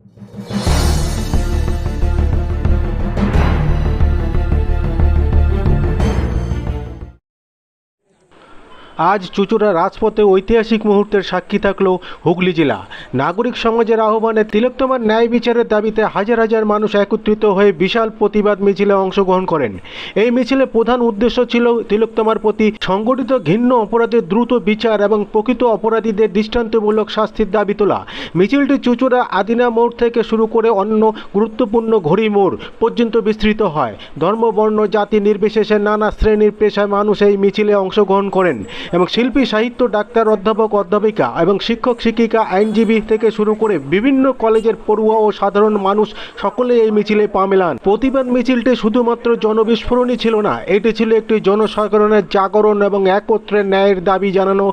you আজ চুচুড়া রাজপথে ঐতিহাসিক মুহূর্তের সাক্ষী থাকল হুগলি জেলা। নাগরিক সমাজের আহ্বানে তিলোত্তমার ন্যায় বিচারের দাবিতে হাজার হাজার মানুষ একত্রিত হয়ে বিশাল প্রতিবাদ মিছিলে অংশগ্রহণ করেন। এই মিছিলে প্রধান উদ্দেশ্য ছিল তিলোত্তমার প্রতি সংগঠিত ঘিন্ন অপরাধের দ্রুত বিচার এবং প্রকৃত অপরাধীদের দৃষ্টান্তমূলক শাস্তির দাবি তোলা। মিছিলটি চুচুড়া আদিনা মোড় থেকে শুরু করে অন্য গুরুত্বপূর্ণ ঘড়ি মোড় পর্যন্ত বিস্তৃত হয়। ধর্ম, বর্ণ, জাতি নির্বিশেষে নানা শ্রেণির পেশায় মানুষ এই মিছিলে অংশগ্রহণ করেন। এবং শিল্পী, সাহিত্য, ডাক্তার, অধ্যাপক, অধ্যাপিকা এবং শিক্ষক, শিক্ষিকা, আইনজীবী থেকে শুরু করে বিভিন্ন কলেজের পড়ুয়া ও সাধারণ মানুষ সকলে এই মিছিলে পা মেলান। প্রতিবাদ মিছিলটি শুধুমাত্র জনবিস্ফোরণই ছিল না, এটি ছিল একটি জনসাধারণের জাগরণ এবং একত্রে ন্যায়ের দাবি জানানো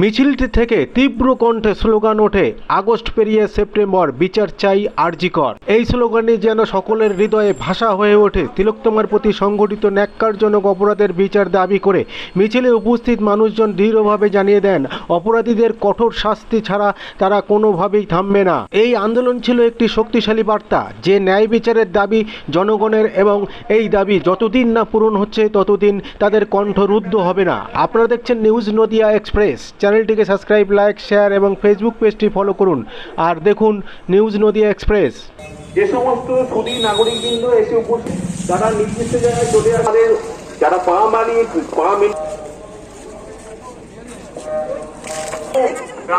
মিছিলটি থেকে তীব্র কণ্ঠে স্লোগান ওঠে, আগস্ট পেরিয়ে সেপ্টেম্বর, বিচার চাই আরজিকর। এই স্লোগানটি যেন সকলের হৃদয়ে ভাষা হয়ে ওঠে। তিলোত্তমার প্রতি সংঘটিত ন্যাক্কারজনক অপরাধের বিচার দাবি করে মিছিলে উপস্থিত মানুষজন দৃঢ়ভাবে জানিয়ে দেন, অপরাধীদের কঠোর শাস্তি ছাড়া তারা কোনোভাবেই থামবে না। এই আন্দোলন ছিল একটি শক্তিশালী বার্তা, যে ন্যায় বিচারের দাবি জনগণের এবং এই দাবি যতদিন না পূরণ হচ্ছে, ততদিন তাদের কণ্ঠ রুদ্ধ হবে না। আপনারা দেখছেন নিউজ নদিয়া এক্সপ্রেস চ্যানেলটিকে সাবস্ক্রাইব, লাইক, শেয়ার এবং ফেসবুক পেজটি ফলো করুন। আর দেখুন নিউজ নদিয়া এক্সপ্রেস। যে সমস্ত সুদী নাগরিকবৃন্দ এসে উপস্থিত, যারা নির্দিষ্ট জায়গায় চলে আমাদের যারা পা মারিয়ে পা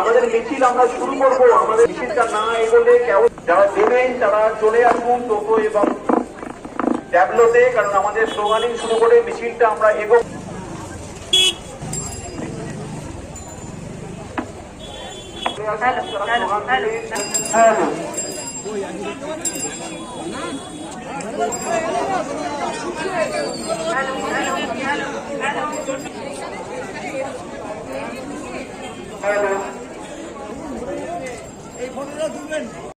আমাদের মিছিল আমরা শুরু করব। আমাদের মিছিলটা না এগোলে কেউ যারা দেবেন তারা চলে আসুন টোটো এবং ট্যাবলোতে, কারণ আমাদের স্লোগানিং শুরু করে মিছিলটা আমরা এগো হ্যাঁ হ্যাঁ hello We want justice! We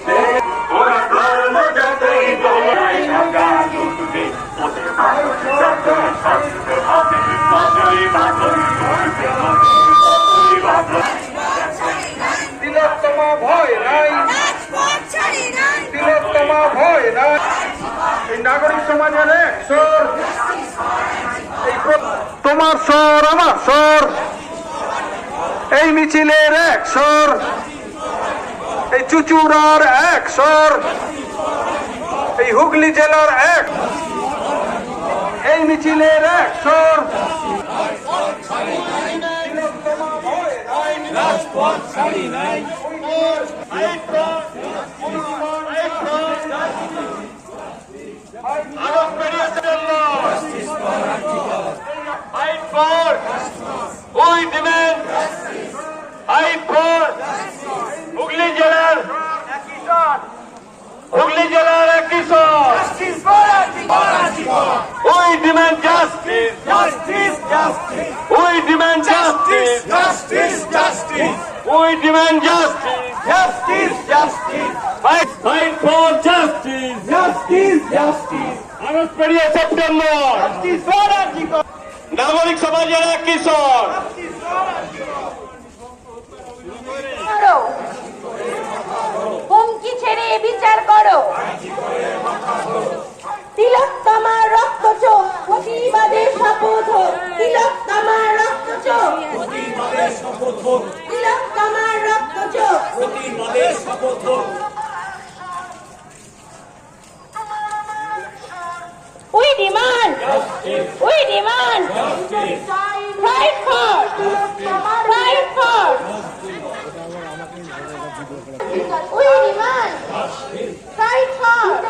এই তোমার স্বর আমার স্বর। এই মিছিলের এক স্বর। এই চুচুড়ার এক স্বর। এই হুগলি জেলার এক। এই মিছিলের এক স্বর। তিলোত্তমা ভয় নাই। Fight for! We demand! Fight for! Hooghly জেলার হুগলি জেলার কিশোর We demand justice! Justice! Justice! We demand justice! Justice! Justice! We demand justice! Justice! Justice! Fight! Fight for justice! Justice! Justice! August পেরিয়ে সেপ্টেম্বর নাগরিক সমাজের এক কিশোর হুমকি ছেড়ে বিচার We demand pride for, for. We demand pride for,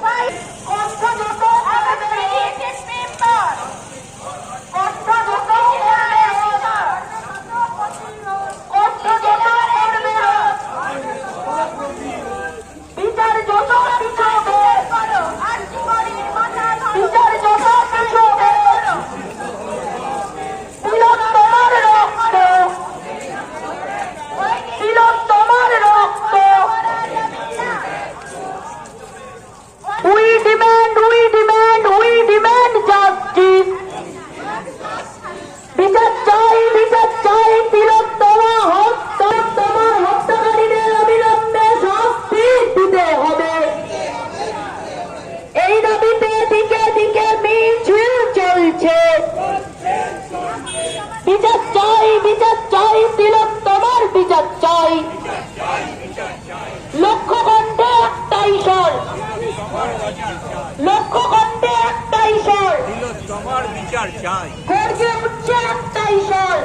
pride for. চাই। গর্জে উঠছে একটাই স্বর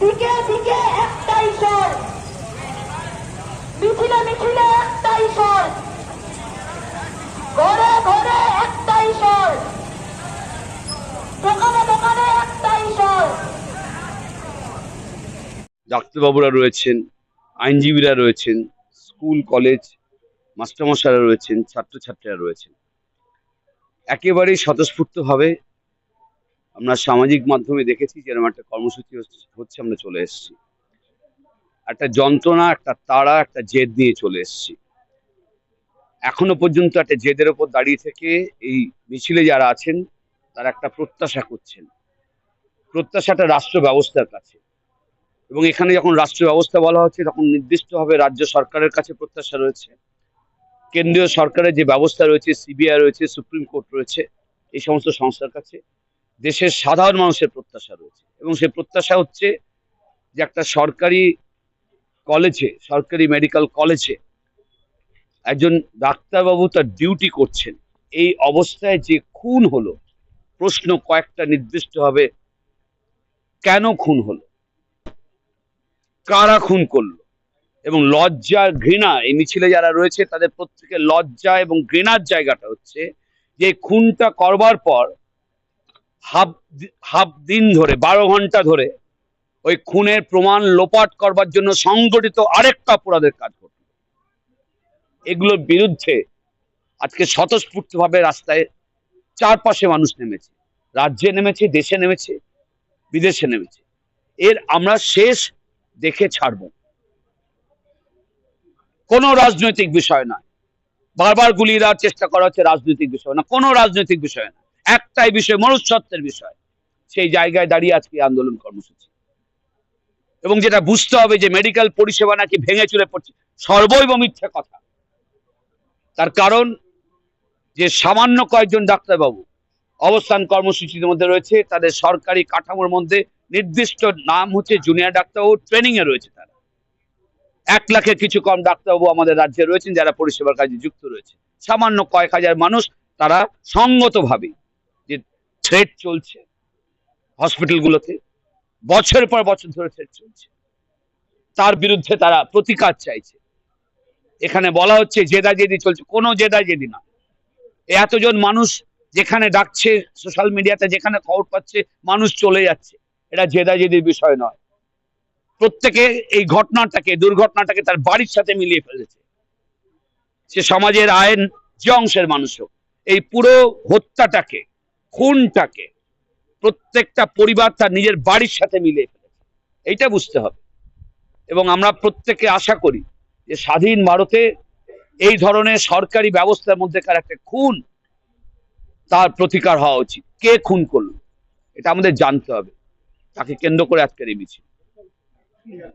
দিকে দিকে একটাই স্বর মিছিলে মিছিলে একটাই স্বর ঘরে ঘরে একটাই স্বর দোকানে দোকানে একটাই স্বর ডাক্তারবাবুরা রয়েছেন আইনজীবীরা রয়েছেন স্কুল কলেজ মাস্টারমশাইরা রয়েছেন ছাত্রছাত্রীরা রয়েছেন। একেবারেই স্বতঃস্ফূর্তভাবে আমরা সামাজিক মাধ্যমে দেখেছি যেরকম একটা কর্মসূচি হচ্ছে- আমরা চলে এসেছি। একটা যন্ত্রণা, একটা তাড়া, একটা জেদ নিয়ে চলে এসেছি। এখনও পর্যন্ত একটা জেদের ওপর দাঁড়িয়ে থেকে এই মিছিলে যারা আছেন, তারা একটা প্রত্যাশা করছেন। প্রত্যাশাটা রাষ্ট্র ব্যবস্থার কাছে। এবং এখানে যখন রাষ্ট্র ব্যবস্থা বলা হচ্ছে, তখন নির্দিষ্টভাবে রাজ্য সরকারের কাছে প্রত্যাশা রয়েছে। কেন্দ্রীয় সরকারের যে ব্যবস্থা রয়েছে, সিবিআই রয়েছে, সুপ্রিম কোর্ট রয়েছে, এই সমস্ত সংস্থার কাছে দেশের সাধারণ মানুষের প্রত্যাশা রয়েছে। এবং সেই প্রত্যাশা হচ্ছে যে একটা সরকারি কলেজে, সরকারি মেডিকেল কলেজে একজন ডাক্তারবাবু তার ডিউটি করছেন। এই অবস্থায় যে খুন হলো, প্রশ্ন কয়েকটা নির্দিষ্টভাবে কেন খুন হলো? কারা খুন করল? এবং লজ্জা, ঘৃণা এই মিছিলে যারা রয়েছে তাদের প্রত্যেকের লজ্জা এবং ঘৃণার জায়গাটা হচ্ছে যে খুনটা করবার পর হাফ হাফ দিন ধরে, বারো ঘণ্টা ধরে ওই খুনের প্রমাণ লোপাট করবার জন্য সংগঠিত আরেকটা অপরাধের কাজ করল এগুলোর বিরুদ্ধে আজকে স্বতঃস্ফূর্তভাবে রাস্তায় চারপাশে মানুষ নেমেছে। রাজ্যে নেমেছে, দেশে নেমেছে, বিদেশে নেমেছে। এর আমরা শেষ দেখে ছাড়ব। কোনো রাজনৈতিক বিষয় নয়। বারবার গুলিয়ে দেওয়ার চেষ্টা করা হচ্ছে রাজনৈতিক বিষয় না কোনো রাজনৈতিক বিষয় না একটাই বিষয়, মনুষ্যত্বের বিষয়। সেই জায়গায় দাঁড়িয়ে আজকে আন্দোলন কর্মসূচি। এবং যেটা বুঝতে হবে যে মেডিকেল পরিষেবা নাকি ভেঙে চুরে পড়ছে, সর্বৈব মিথ্যে কথা। তার কারণ যে সামান্য কয়েকজন ডাক্তারবাবু অবস্থান কর্মসূচির মধ্যে রয়েছে, তাদের সরকারি কাঠামোর মধ্যে নির্দিষ্ট নাম হচ্ছে জুনিয়র ডাক্তারবাবু ট্রেনিং এ রয়েছে তারা। এক লাখের কিছু কম ডাক্তারবাবু আমাদের রাজ্যে রয়েছেন যারা পরিষেবার কাজে যুক্ত রয়েছে সামান্য কয়েক হাজার মানুষ তারা সঙ্গতভাবে যে থ্রেড চলছে হসপিটালগুলোতে বছর পর বছর ধরে থ্রেট চলছে। তার বিরুদ্ধে তারা প্রতিকার চাইছে। এখানে বলা হচ্ছে জেদা জেদি চলছে। কোনো জেদা জেদি না। এতজন মানুষ যেখানে ডাকছে সোশ্যাল মিডিয়াতে যেখানে খবর পাচ্ছে, মানুষ চলে যাচ্ছে। এটা জেদা জেদির বিষয় নয়। প্রত্যেকে এই ঘটনাটাকে, দুর্ঘটনাটাকে তার বাড়ির সাথে মিলিয়ে ফেলেছে। সে সমাজের আইন যে অংশের মানুষ এই পুরো হত্যাটাকে, খুনটাকে প্রত্যেকটা পরিবার তার নিজের বাড়ির সাথে মিলিয়ে ফেলেছে। এইটা বুঝতে হবে। এবং আমরা প্রত্যেকে আশা করি যে স্বাধীন ভারতে এই ধরনের সরকারি ব্যবস্থার মধ্যেকার একটা খুন তার প্রতিকার হওয়া উচিত। কে খুন করল? এটা আমাদের জানতে হবে। তাকে কেন্দ্র করে আজকের এই মিছিল। Yeah.